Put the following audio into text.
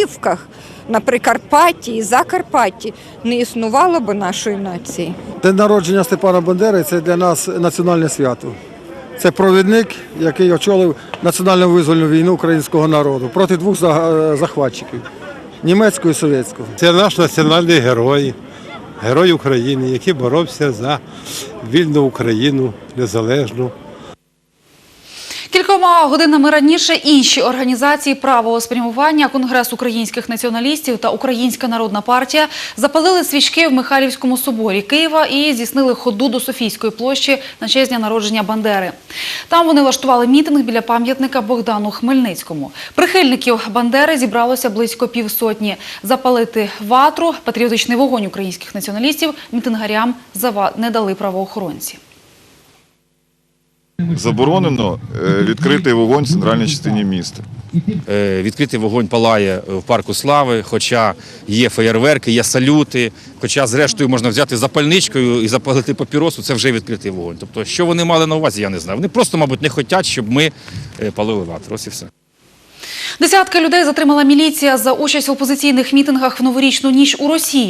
Макіївках, на Прикарпатті і Закарпатті не існувало б нашої нації. День народження Степана Бандери це для нас національне свято. Це провідник, який очолив національну визвольну війну українського народу проти двох захватчиків німецького і совєтського. Це наш національний герой, герой України, який боровся за вільну Україну незалежну. Кількома годинами раніше інші організації правого спрямування, Конгрес українських націоналістів та Українська народна партія запалили свічки в Михайлівському соборі Києва і здійснили ходу до Софійської площі на честь дня народження Бандери. Там вони влаштували мітинг біля пам'ятника Богдану Хмельницькому. Прихильників Бандери зібралося близько півсотні. Запалити ватру, патріотичний вогонь українських націоналістів мітингарям не дали правоохоронці. Заборонено е, відкритий вогонь в центральній частині міста. Е, Відкритий вогонь палає в парку слави, хоча є феєрверки, є салюти. Хоча, зрештою, можна взяти запальничкою і запалити папіросу, це вже відкритий вогонь. Тобто, що вони мали на увазі, я не знаю. Вони просто, мабуть, не хочуть, щоб ми е, палили ватру. Ось і все. Десятки людей затримала міліція за участь в опозиційних мітингах в новорічну ніч у Росії.